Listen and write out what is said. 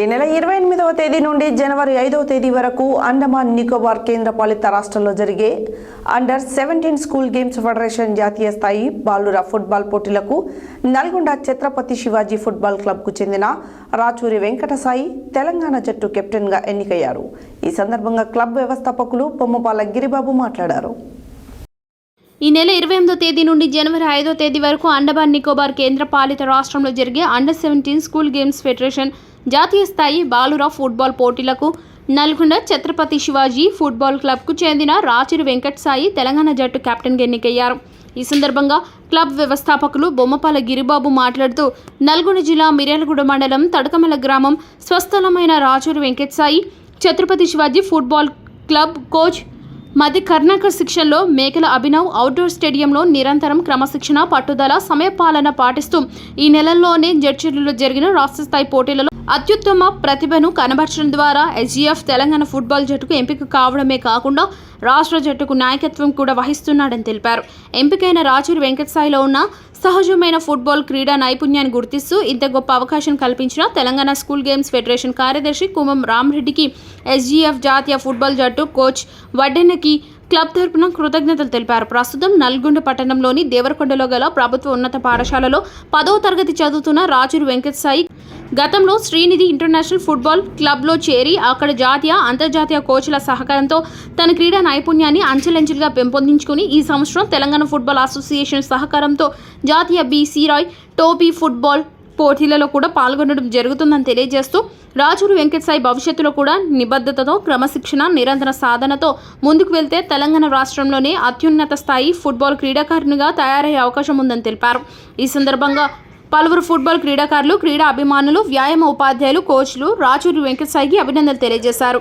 ఈ నెల ఇరవై ఎనిమిదవ తేదీ నుండి జనవరి ఐదవ తేదీ వరకు అండమాన్ నికోబార్ కేంద్రపాలిత రాష్ట్రంలో జరిగే under seventeen school games federation జాతీయ స్థాయి బాలుర ఫుట్బాల్ పోటీలకు నల్గొండ ఛత్రపతి శివాజీ ఫుట్బాల్ క్లబ్కు చెందిన రాచూరి వెంకటసాయి తెలంగాణ జట్టు కెప్టెన్గా ఎన్నికయ్యారు. ఈ సందర్భంగా క్లబ్ వ్యవస్థాపకులు బొమ్మపాల గిరిబాబు మాట్లాడారు. ఈ నెల ఇరవై ఎనిమిదో తేదీ నుండి జనవరి ఐదో తేదీ వరకు అండమాన్ నికోబార్ కేంద్ర పాలిత రాష్ట్రంలో జరిగే under seventeen school games federation జాతీయ స్థాయి బాలుర ఫుట్బాల్ పోటీలకు నల్గొండ ఛత్రపతి శివాజీ ఫుట్బాల్ క్లబ్కు చెందిన రాచిరి వెంకట్ సాయి తెలంగాణ జట్టు కెప్టెన్గా ఎన్నికయ్యారు. ఈ సందర్భంగా క్లబ్ వ్యవస్థాపకులు బొమ్మపాల గిరిబాబు మాట్లాడుతూ నల్గొండ జిల్లా మిర్యాలగూడ మండలం తడకమల గ్రామం స్వస్థలమైన Rachuri Venkatasai Chhatrapati Shivaji football club coach మధ్య కర్ణాకర్ శిక్షణలో మేకల అభినవ్ అవుట్డోర్ స్టేడియంలో నిరంతరం క్రమశిక్షణ పట్టుదల సమయపాలన పాటిస్తూ ఈ నెలల్లోనే జడ్చర్లలో జరిగిన రాష్ట్ర స్థాయి పోటీలలో అత్యుత్తమ ప్రతిభను కనబర్చడం ద్వారా ఎస్జీఎఫ్ తెలంగాణ ఫుట్బాల్ జట్టుకు ఎంపిక కావడమే కాకుండా రాష్ట్ర జట్టుకు నాయకత్వం కూడా వహిస్తున్నాడని తెలిపారు. ఎంపికైన రాజూరి వెంకటసాయిలో ఉన్న సహజమైన ఫుట్బాల్ క్రీడా నైపుణ్యాన్ని గుర్తిస్తూ ఇంత గొప్ప అవకాశం కల్పించిన తెలంగాణ స్కూల్ గేమ్స్ ఫెడరేషన్ కార్యదర్శి కుమం రామ్రెడ్డికి ఎస్జీఎఫ్ జాతీయ ఫుట్బాల్ జట్టు కోచ్ వడ్డెన్నకి క్లబ్ తరపున కృతజ్ఞతలు తెలిపారు. ప్రస్తుతం నల్గొండ పట్టణంలోని దేవరకొండలో గల ప్రభుత్వ ఉన్నత పాఠశాలలో పదవ తరగతి చదువుతున్న రాజురు వెంకట సాయి గతంలో శ్రీనిధి ఇంటర్నేషనల్ ఫుట్బాల్ క్లబ్లో చేరి అక్కడ జాతీయ అంతర్జాతీయ కోచ్ల సహకారంతో తన క్రీడా నైపుణ్యాన్ని అంచెలంచెలుగా పెంపొందించుకుని ఈ సంవత్సరం తెలంగాణ ఫుట్బాల్ అసోసియేషన్ సహకారంతో జాతీయ బీసీరాయ్ టోపీ ఫుట్బాల్ పోటీలలో కూడా పాల్గొనడం జరుగుతుందని తెలియజేస్తూ రాజూరు వెంకటసాయి భవిష్యత్తులో కూడా నిబద్ధతతో క్రమశిక్షణ నిరంతర సాధనతో ముందుకు వెళ్తే తెలంగాణ రాష్ట్రంలోనే అత్యున్నత స్థాయి ఫుట్బాల్ క్రీడాకారునిగా తయారయ్యే అవకాశం ఉందని తెలిపారు. ఈ సందర్భంగా పలువురు ఫుట్బాల్ క్రీడాకారులు క్రీడా అభిమానులు వ్యాయామ ఉపాధ్యాయులు కోచ్లు రాచూరి వెంకటసాయికి అభినందనలు తెలియజేశారు.